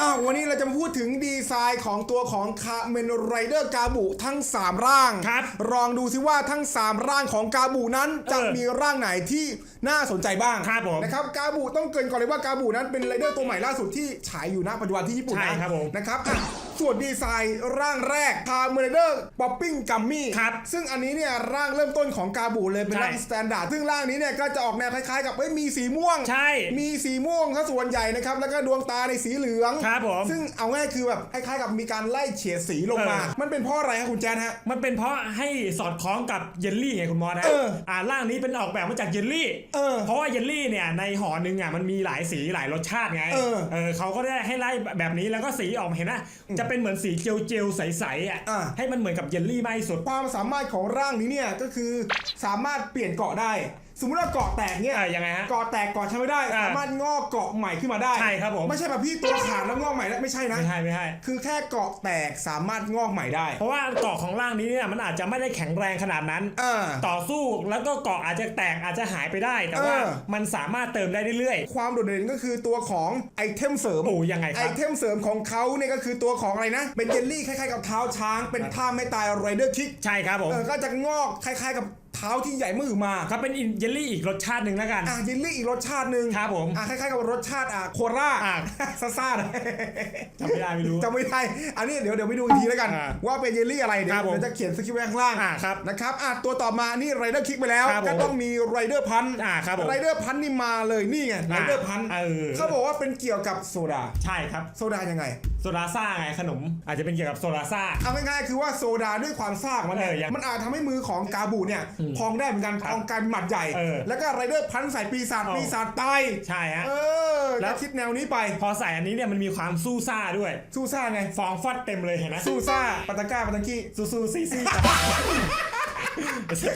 อ้าววันนี้เราจะมาพูดถึงดีไซน์ของตัวของคาเมนไรเดอร์กาบูทั้ง 3 ร่างครับลองดูซิว่าทั้ง 3 ร่างของกาบูนั้นจะเออมีร่างไหนที่น่าสนใจบ้างครับผมนะครับกาบูต้องเกรินก่อนเลยว่ากาบูนั้นเป็นไรเดอร์ตัวใหม่ล่าสุดที่ฉายอยู่ณปัจจุบันที่ญี่ปุ่นใช่นะครับผม นะครับอะ ส่วนดีไซน์ร่างแรกคาเมนไรเดอร์ป๊อปปิ้งกัมมี่ครับซึ่งอันนี้เนี่ยร่างเริ่มต้นของกาบูเลยเป็นใช่ร่างสแตนดาร์ดซึ่งร่างนี้เนี่ยก็จะออกแนวคล้ายๆกับเอ้ยมีสีม่วง ใช่ มีสีม่วงซะส่วนใหญ่นะครับแล้วก็ดวงตาในสีเหลืองครับผมซึ่งเอาง่ายคือแบบคล้ายๆกับมีการไล่เฉดสีลงมาเออมันเป็นเพราะอะไรครับคุณแจ๊ดฮะมันเป็นเพราะให้สอดคล้องกับเยลลี่ไงคุณมอสนะเอออ่าร่างนี้เป็นออกแบบมาจากเยลลี่เออเพราะว่าเยลลี่เนี่ยในห่อหนึ่งอะมันมีหลายสีหลายรสชาติไงเออเออเขาก็ได้ให้ไล่แบบนี้แล้วก็สีออกมาเห็นนะจะเป็นเหมือนสีเจลเจลๆใสๆอะ อะ ให้มันเหมือนกับเยลลี่มากที่สุด ความสามารถของร่างนี้เนี่ยก็คือสามารถเปลี่ยนเกาะได้ สมมติว่าเกาะแตกเนี่ยเออยังไงฮะ เกาะแตกเกาะใช้ไม่ได้อ่าสามารถงอกเกาะใหม่ขึ้นมาได้ใช่ครับผม ไม่ใช่แบบพี่ตัวขาดแล้วงอกใหม่ได้ไม่ใช่นะ ไม่ใช่ไม่ใช่ คือแค่เกาะแตกสามารถงอกใหม่ได้เพราะว่าเกาะของร่างนี้เนี่ยมันอาจจะไม่ได้แข็งแรงขนาดนั้นอ่าต่อสู้แล้วก็เกาะอาจจะแตกอาจจะหายไปได้ แต่ว่าเออ มันสามารถเติมได้เรื่อยความโดดเด่นก็คือตัวของไอเทมเสริม ๆโอ้ยังไงคไอรับ เทมเสริมของเขาเนี่ยก็คือตัวของอะไรนะ เป็นเยลลี่คล้ายๆกับเท้าช้าง เป็นท่าไม่ตายไรเดอร์คิก ใช่ครับผม เออก็จะงอกคล้ายๆกับ เท้าที่ใหญ่มือมาก็เป็นเยลลี่อีกรสชาติหนึ่งแล้วกัน อะเยลลี่อีกรสชาติหนึ่งครับผมอะคล้ายๆกับรสชาติอะโคราชอะซ่าซ่าๆหน่อยจำไม่ได้ไม่รู้จำไม่ได้อันนี้เดี๋ยวเดี๋ยวไปดูอีกทีแล้วกันอะว่าเป็นเยลลี่อะไรเดี๋ยครัวบผมเดี๋ยวจะเขียนสคริปต์ไว้ข้างล่างอะครับนะครับอะตัวต่อมานี่ไรเดอร์คิกไปแล้วครับผมก็ต้องมีไรเดอร์พันอะครับผมไรเดอร์พันนี่มาเลยนี่ไงไรเดอร์พันเออเขาบอกว่าเป็นเกี่ยวกับโซดาใช่ครับโซดายังไงโซดาซ่าไงขนม อาจจะเป็นเกี่ยวกับโซดาซ่า เอาง่ายๆคือว่าโซดาด้วยความซ่าของมันเนี่ยเออยังมันอาจทำให้มือของกาบูเนี่ยพองได้เหมือนกันพองกลารหมัดใหญ่ เออแล้วก็ไรเดอร์พันใส่ปีศาจเออ ปีศาจตายใช่ฮะ เออแล้แล้ว วคิดแนวนี้ไปพอใส่อันนี้เนี่ยมันมีความสู้ซ่าด้วย สู้ซ่าไง ฟองฟอดเต็มเลยเห็นไหมสู้ซ่าปาตาก้าปาตังกี้ สู้สู้ซี่ซี่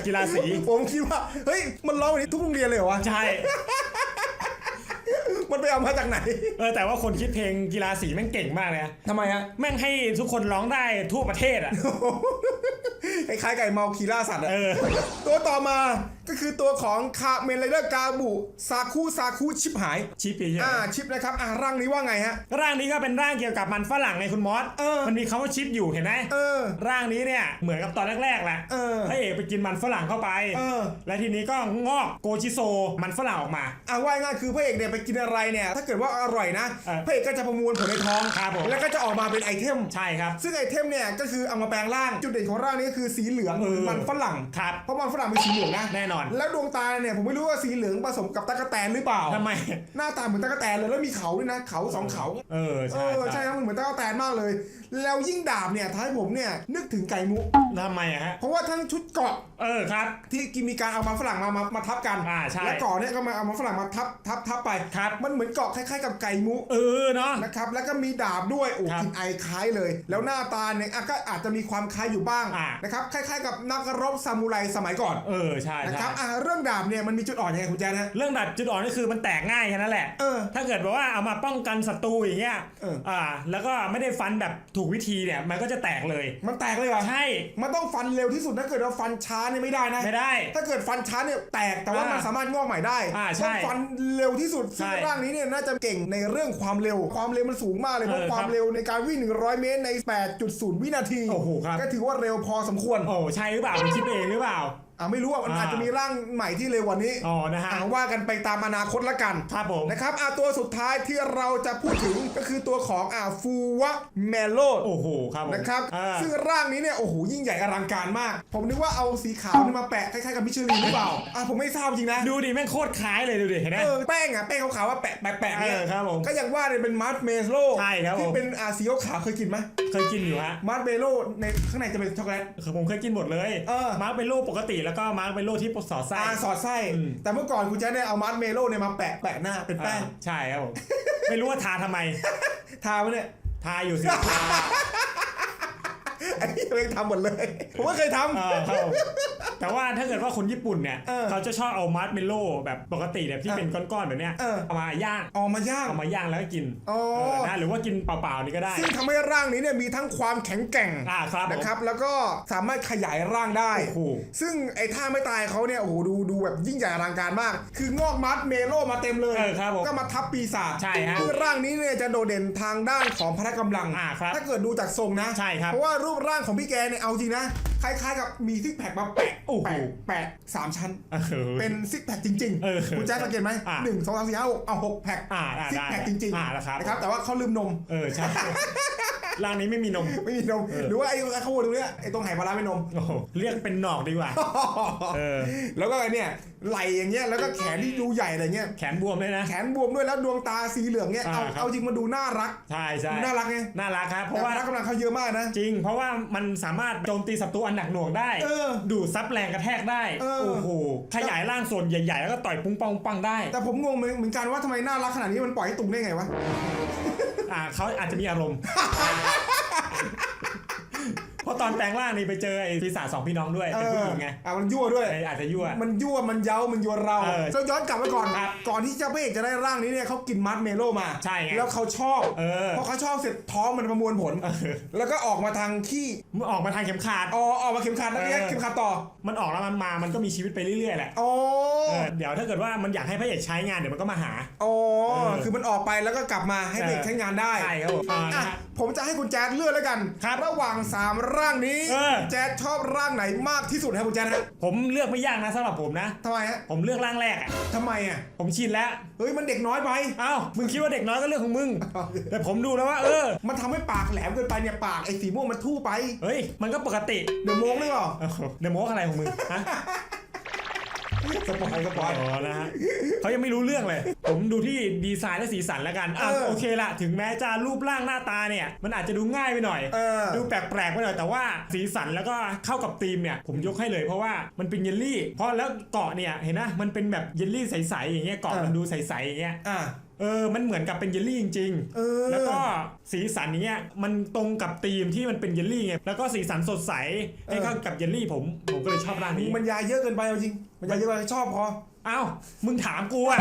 กีฬาสี ผมคิดว่า เฮ้ย มันร้องแบบนี้ทุกโรงเรียนเลยเหรอวะ ใช่มัน ไปเอามาจากไหน เออแต่ว่าคนคิดเพลงกีฬาสีแม่งเก่งมากเลยนะทำไมฮะแม่งให้ทุกคนร้องได้ทั่วประเทศอะ คล้ายๆไก่เมาคีล่าสัตว์อะเออ ตัวต่อมา ก็คือตัวของคาเมนไรเดอร์กาบูซาคุซาคุชิบหาย ชิปปี้ใช่ไหมอ่าชิปนะครับอ่าร่างนี้ว่าไงฮะ ร่างนี้ก็เป็นร่างเกี่ยวกับมันฝรั่งไงคุณมอสเออมันมีคำว่าชิปอยู่เห็นไหมเออ ร่างนี้เนี่ยเหมือนกับตอนแรกๆแหละเออพระเอกไปกินมันฝรั่งเข้าไปเออ และทีนี้ก็งอกโกชิโซมันฝรั่งออกมาอ่าว่าง่ายๆคือพระเอกเนี่ยไปกินอะไรเนี่ยถ้าเกิดว่าอร่อยนะเออพระเอกก็จะประมวลผลในท้องครับผมแล้วก็จะออกมาเป็นไอเทมใช่ครับซึ่งไอเทมเนี่ยก็คือเอามาแปลงร่างจุดเด่นของร่างนี้ก็คือสีเหลืองเออมันฝรั่งครับเพราะมันฝรั่งเป็นสีเหลืองนะแน่นอนแล้วดวงตาเนี่ยผมไม่รู้ว่าสีเหลืองผสมกับตะกแตนหรือเปล่าทำไม หน้าตาเหมือนตะกแตนเลยแล้วมีเขาด้วยนะเขาสองเขา เออเอใช่อใช่ครับมันเหมือนตะกแตนมากเลย แล้วยิ่งดาบเนี่ยท้ายผมเนี่ยนึกถึงไก่มุทำไมอะฮะเพราะว่าทั้งชุดเกราะเออครับ ที่กินมีการเอามาฝรั่งมามามาทับกันอ่าใช่แล้วเกราะเนี่ยก็มาเอามาฝรั่งมาทับทับทับไปครับมันเหมือนเกราะคล้ายๆกับไก่มุเออเนาะนะครับแล้วก็มีดาบด้วยโอ้ครับกลินไอคล้ายเลย แล้วหน้าตาเนี่ยอะก็อาจจะมีความคล้ายอยู่บ้างอ่านะครับคล้ายๆ กับนักรบซามูไรสมัยก่อนเออใช่นะคใช่รับอะเรื่องดาบเนี่ยมันมีจุดอ่อนยังไงคุณแจนฮะเรื่องดับจุดอ่อนก็คือมันแตกง่ายแค่นั้นแหละเออถ้าเกิดแบบว่าเอามาป้องกันศัตรูอย่างเงี้ยเอออ่า แล้วก็ไม่ได้ฟันแบบถูกวิธีเนี่ยมันก็จะแตกเลย มันแตกเลยเหรอใช่มันต้องฟันเร็วที่สุดถ้าเกิดเราฟันช้าเนี่ยไม่ได้นะไม่ได้ ถ้าเกิดฟันช้าเนี่ยแตกแต่ว่าอ่ามัมันสามารถงอกใหม่ได้อ่าใช่ต้องฟันเร็วที่สุดซึ่งใช่ร่างนี้เนี่ยน่าจะเก่งในเรื่องความเร็ว ความเร็วมันสูงมากเลยเพราะเออความครับเร็วในการวิ่ง 100 เมตรใน 8.0 วินาทีโอ้โหครับก็ถือว่าเร็วพอสมควรโอ้ใช่หรือเปล่ามันคิดเองหรือเปล่า อ่าไม่รู้อะมันอ่าอาจจะมีร่างใหม่ที่เร็วกว่านี้อ๋อนะฮะอ่าว่ากันไปตามอนาคตละกันครับผมนะครับอ่าตัวสุดท้ายที่เราจะพูดถึงก็คือตัวของอ่าฟูวะเมโลโอ้โหครับผมนะครับอ่าซึ่งร่างนี้เนี่ยโอ้โหยิ่งใหญ่อลังการมาก ผมนึกว่าเอาสีขาวนี่มาแปะคล้ายๆกับมิชลินหรือเปล่าอะผมไม่ทราบจริงนะดูดิแม่งโคตรคล้ายเลยดูดิเห็นไหมเออแป้งอะแป้งขาวๆว่าแปะแปะแปะเนี่ยเออครับผมก็อย่างว่าเนี่ยเป็นมาร์ชเมโลใช่ครับผมที่เป็นอ่าสีขาวๆเคยกินไหม เคยกินอยู่ฮะมาร์ชเมโลในข้างในจะเป็นช็อกโกแลต คือผมเคยกินหมดเลยเออ มาร์กเป็นโลปกติแล้วก็มาร์กเป็นโลที่สอดไส้อ่าสอดไส้อืมแต่เมื่อก่อนคุณแจ๊ดเนี่ยเอามาร์ชเมโลเนี่ยมาแปะแปะหน้าเป็นแป้งอ่าใช่ครับผมไม่รู้ว่าทาทำไม ทาไว้เนี่ย ทาอยู่สิไอ้นี่ ตัวเองทำหมดเลย ผมก็เคยทำ เออครับผมแต่ว่าถ้าเกิดว่าคนญี่ปุ่นเนี่ยเออเขาจะชอบเอามาร์ชเมลโล่แบบปกติแบบที่เออเป็นก้อนๆแบบเนี้ยเออ เอามาย่างออกมาย่าง เอามาย่างแล้วก็กินอ๋อ เออนะหรือว่ากินเปล่าๆนี่ก็ได้ ซึ่งทำให้ร่างนี้เนี่ยมีทั้งความแข็งแกร่งอ่าครับผมนะครับ แล้วก็สามารถขยายร่างได้ โอ้โห ซึ่งไอ้ท่าไม่ตายเขาเนี่ยโอ้โหดูดูแบบยิ่งใหญ่อลังการมาก คืองอกมัดเมโลมาเต็มเลย เออครับผมก็มาทับปีศาจใช่ฮะคือร่างนี้เนี่ยจะโดดเด่นทางด้านของพละกำลัง อ่าครับถ้าเกิดดูจากทรงนะใช่ครับ เพราะว่ารูปร่างของพี่แกเนี่ยเอาจริงนะ คล้ายๆกับมีซิกแพคมาแปะโอ้โห แปะแปะสามชั้น เออ เป็นซิกแพคจริงเออคุณแจ๊คสังเกตไหมอ่าหนึ่งสองสามสี่ห้าหกเอาหกแพคอ่าอ่าซิกได้แพคจริงอ่าแล้วครับ นะครับแต่ว่าเขาลืมนม เออใช่ ร่างนี้ไม่มีนม ไม่มีนมเออหรือว่าไอ้ไอ้ข้าวโพดตรงเนี้ยไอ้ตรงไหปลาร้าไม่นม โอ้โหเรียกเป็นหนอกดีกว่า เออ แล้วก็ไอ้เนี่ยไหลอย่างเงี้ยแล้วก็แขนที่ดูใหญ่อะไรเงี้ยแขนบวมเลยนะ แขนบวมด้วยแล้วดวงตาสีเหลืองเงี้ยเอาอ่าครับ เอาจริงมาดูน่ารักใช่ใช่ดูน่ารักไงน่ารักครับ เพเพราะราะว่าว่าพละกำลังเขาเยอะมากนะ จริง เพราะว่ามันสามารถโจมตีศัตรูอันหนักหน่วงได้ เออดูดซับแรงกระแทกได้ เออ โอ้โห ขยายร่างส่วนใหญ่ ๆ แล้วก็ต่อยปุ้งปังปังได้ แต่ผมงงเหมือนเหมือนกันว่าทำไมน่ารักขนาดนี้มันปล่อยให้ตุงได้ไงวะ อ่าเขาอาจจะมีอารมณ์ ราะตอนแปลงร่างนี่ไปเจอไอ้ปีศาจสองพี่น้องด้วยเอเป็นผู้อหญิงไงอะมันยั่วด้วยไอ้อาจจะยั่ว มันยั่วมันเย้ามันยั่วเราเออต้องย้อนกลับไปก่อน ครับก่อนที่เจ้าพระเอกจะได้ร่างนี้เนี่ยเขากินมัดเมโลมาใช่ไงแล้วเขาชอบเออ พอเขาชอบเสร็จท้องมันประมวลผล แล้วก็ออกมาทางขี้มันออกมาทางเข็มขาด อ๋อออกมาเข็มขัดแล้วเนี่ยเออ เข็มขัดต่อมันออกแล้วมันมา มันก็มีชีวิตไปเรื่อยๆแหละอ๋อเออเดี๋ยวถ้าเกิดว่ามันอยากให้พระเอกใช้งานเดี๋ยวมันก็มาหา อ๋อเออคือมันออกไปแล้วก็กลับมาให้พระเอกใช้งานได้ใช่ครับผมอ่านะอะฮะ ผมจะให้คุณแจ๊ดเลือกแล้วกันครับ ระหว่างสามร่างนี้ เออ แจ๊ดชอบร่างไหนมากที่สุดครับคุณแจ๊ดฮะผมเลือกไม่ยากนะสำหรับผมนะ ทำไมฮะผมเลือกร่างแรกอะทำไมอะผมชินแล้ว เฮ้ยมันเด็กน้อยไป เอ้า มึงคิดว่าเด็กน้อยก็เรื่องของมึง แต่ผมดูแล้วว่า เออ มันทำให้ปากแหลมเกินไปเนี่ยปากไอ้สีม่วงมันทู่ไป เฮ้ย มันก็ปกติ เดี๋ยวโมงหรือเปล่าโอ้โหเดโมอะไรของมึง ฮะ สปอยสปอยอ๋อนะฮะเขายังไม่รู้เรื่องเลย ผมดูที่ดีไซน์และสีสันแล้วกันอะเออโอเคละถึงแม้จะรูปร่างหน้าตาเนี่ย มันอาจจะดูง่ายไปหน่อยเออดูแปลกๆไปหน่อยแต่ว่าสีสันแล้วก็เข้ากับธีมเนี่ย ผมยกให้เลยเพราะว่ามันเป็นเยลลี่เพราะแล้วเกาะเนี่ยเห็นนะมันเป็นแบบเยลลี่ใสๆอย่างเงี้ยเกาะมันดูใสๆอย่างเงี้ยอะ เออมันเหมือนกับเป็นเยลลี่จริงๆเออแล้วก็สีสันเนี้ยมันตรงกับธีมที่มันเป็นเยลลี่ไงแล้วก็สีสันสดใสให้เข้ากับเยลลี่ผมผมก็เลยชอบร้านนี้มันยาเยอะเกินไปเอาจริงมันยาเยอะไปชอบพอเอ้ามึงถามกูอะ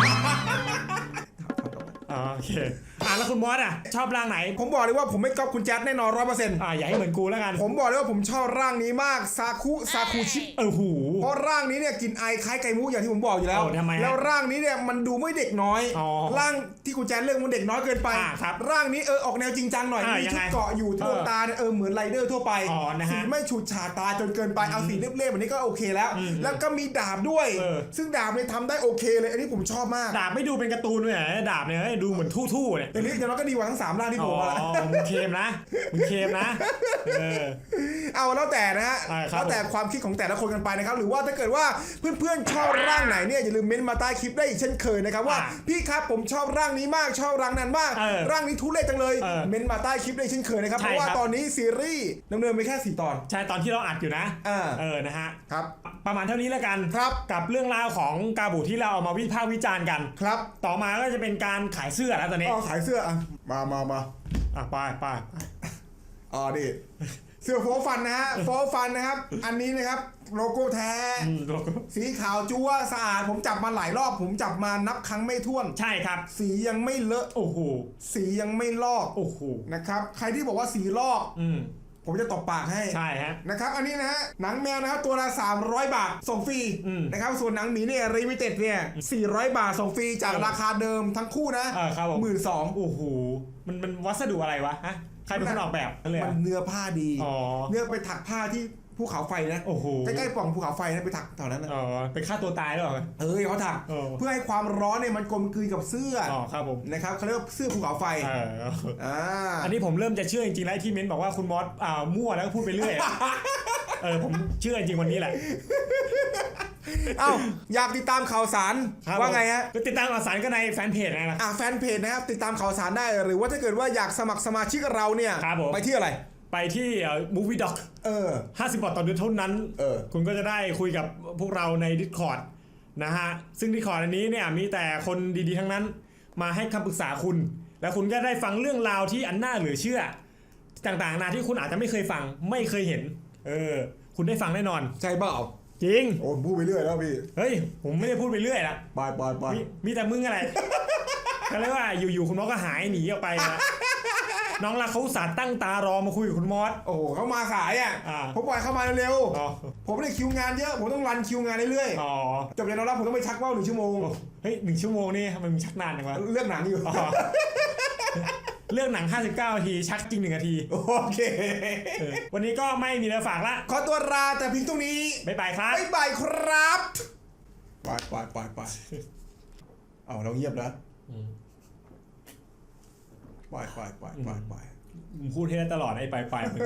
อ๋อโอเคอะแล้วคุณมอสอะชอบร่างไหน ผมบอกเลยว่าผมไม่ก๊อปคุณแจ๊ดแน่นอนร้อยเปอร์เซ็นต์อ่าอย่าให้เหมือนกูแล้วกัน ผมบอกเลยว่าผมชอบร่างนี้มากซาคุซาคุชิเออหู เพราะร่างนี้เนี่ยกลินไอคล้ายไก่มุอย่างที่ผมบอกอยู่แล้วโอ้ทำไมฮะแล้วร่างนี้เนี่ยมันดูไม่เด็กน้อย อ๋อร่างที่คุณแจนเลือกมันเด็กน้อยเกินไป อ่าครับร่างนี้เออออกแนวจริงจังหน่อย อ่ามียังชุดไงเกาะอยู่ดวงเออตาเนี่ยเออเหมือนไรเดอร์ทั่วไป อ๋อนะฮะสีไม่ฉูดฉาดตาจนเกินไป เอาสีเรียบๆแบบนี้ก็โอเคแล้ว อืมแล้วก็มีดาบด้วย เออ ซึ่งดาบเนี่ยทำได้โอเคเลย อันนี้ผมชอบมากดาบไม่ดูเป็นการ์ตูนเลยเหรอดาบเนี่ยเฮ้ยดูเหมือนทู่ๆเนี่ยอันนี้อย่างน้อยก็ดีกว่าทั้งสามร่างที่อ๋ผอมมาแล้วมึงเคมนะมึงเคมนะเออ เอาแล้วแต่นะฮะอ่าครับแล้วแต่ความคิดของแต่ละคนกันไปนะครับ หรือว่าถ้าเกิดว่าเพื่อนๆชอบร่างไหนเนี่ยอย่าลืมเม้นต์มาใต้คลิปได้อีกเช่นเคยนะครับว่าอ่าพี่ครับผมชอบร่างนี้มากชอบร่างนั้นมาก เออร่างนี้ทุเรศจังเลยเออเม้นต์มาใต้คลิปได้อีกเช่นเคยนะครับใช่เพราะว่าครับ ตอนนี้ซีรีส์ดำเนินไปแค่สี่ตอน ใช่ตอนที่เราอัดอยู่นะอ่า เออนะฮะ ครับ ประมาณเท่านี้แล้วกันครับ กับเรื่องราวของกาบูที่เราเอามาวิพากษ์วิจารณ์กัน ครับต่อมาก็จะเป็นการขายเสื้อแล้วตอนนี้อ๋อขายเสื้ออะมามามาอะไปไปไป อ๋อดิ เสื้อโฟร์ฟันนะฮะโฟร์ฟันนะครับ อันนี้นะครับโลโก้แท้ อืมโลโก้สีขาวจั๊วสะอาด ผมจับมาหลายรอบ ผมจับมานับครั้งไม่ถ้วน ใช่ครับ สียังไม่เลอะ โอ้โห สียังไม่ลอกโอ้โห นะครับ ใครที่บอกว่าสีลอก อืม ผมจะตบปากให้ใช่ฮะ นะครับ อันนี้นะฮะ หนังแมวนะครับตัวละ 300 บาท ส่งฟรีอืมนะครับ ส่วนหนังหมีเนี่ยรีมิเต็ดเนี่ย 400 บาท ส่งฟรีจากเออราคาเดิมทั้งคู่นะเออครับผม หมื่นสอง โอ้โห มันมันวัสดุอะไรวะฮะ ใครเป็นคนออกแบบนั่นเลยเหรมัอนเนื้อผ้าดี อ๋อ เนื้อไปถักผ้าที่ภูเขาไฟนะโอ้โห ใกล้ๆปล่องภูเขาไฟนะไปถักแถวนั้นนะอ๋อเป็นค่าตัวตายหรือเปล่า เออเขาถัก เออ เพื่อให้ความร้อนเนี่ยมันกลมกลืนกับเสื้อออ๋อครับผมนะครับเขาเรียกว่าเสื้อภูเขาไฟเอออ่าอันนี้ผมเริ่มจะเชื่อจริงๆแล้วไอ้ที่เม้นบอกว่าคุณมอสอ่ามั่วแล้วก็พูดไปเรื่อยอะเออผมเชื่อจริงวันนี้แหละ เอ้าอยากติดตามข่าวสารครับว่าไงฮะ ก็ติดตามข่าวสารก็ในแฟนเพจนะครับ อะแฟนเพจนะครับติดตามข่าวสารได้หรือว่าถ้าเกิดว่าอยากสมัครสมาชิกกับเราเนี่ยครับผม ไปที่อะไร ไปที่มูฟี่ด็อกเออ 50บาทต่อเดือนเท่านั้น เออ คุณก็จะได้คุยกับพวกเราใน Discord นะฮะ ซึ่ง Discord อันนี้เนี่ยมีแต่คนดีๆทั้งนั้น มาให้คำปรึกษาคุณ แล้วคุณก็ได้ฟังเรื่องราวที่อันน่าเหลือเชื่อ ต่างๆนานาที่คุณอาจจะไม่เคยฟังไม่เคยเห็น เออ คุณได้ฟังแน่นอน ใช่เปล่า จริง โอ้ผมพูดไปเรื่อยแล้วพี่เฮ้ย ผมไม่ได้พูดไปเรื่อยละไปไปไปมีมีแต่มึงอะไร ก็เลยว่าอยู่ๆคุณมอสก็หายหนีออกไปนะ น้องรักเขาอุตสาห์ตั้งตารอมาคุยกับคุณมอส โอ้โหเขามาสายอะอ่า ผมปล่อยเข้ามาเร็วอ๋อ ๆผมไม่ได้คิวงานเยอะ ผมต้องรันคิวงานเรื่อยอ๋อ ๆจบเรียนแล้วผมต้องไปชักว่าวหนึ่งชั่วโมง เฮ้ยหนึ่งชั่วโมงนี่ทำไมมึงชักนานจังวะเลือกหนังอยู่ อ๋อ เรื่องหนัง 59นาที ชักจริงหนึ่งนาที โอเคเออวันนี้ก็ไม่มีอะไรฝากละ ขอตัวลาแต่เพียงเท่านี้บ๊ายบายครับ บ๊ายบายครับไปไปไปไปเอาเราเงียบนะไปไปไปไปไปมึงพูดให้ได้ตลอดไอ้ปลายปลายมึง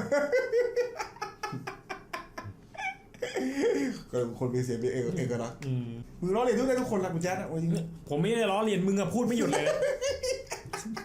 ก็คนมีเสียงมีเอกเอกลักษณ์อืมมึงร้องเรียนทุกได้ทุกคนละคุณแจ๊ดอะโอ้ยจริงผมไม่ได้ล้อเลียนมึงอะพูดไม่หยุดเลย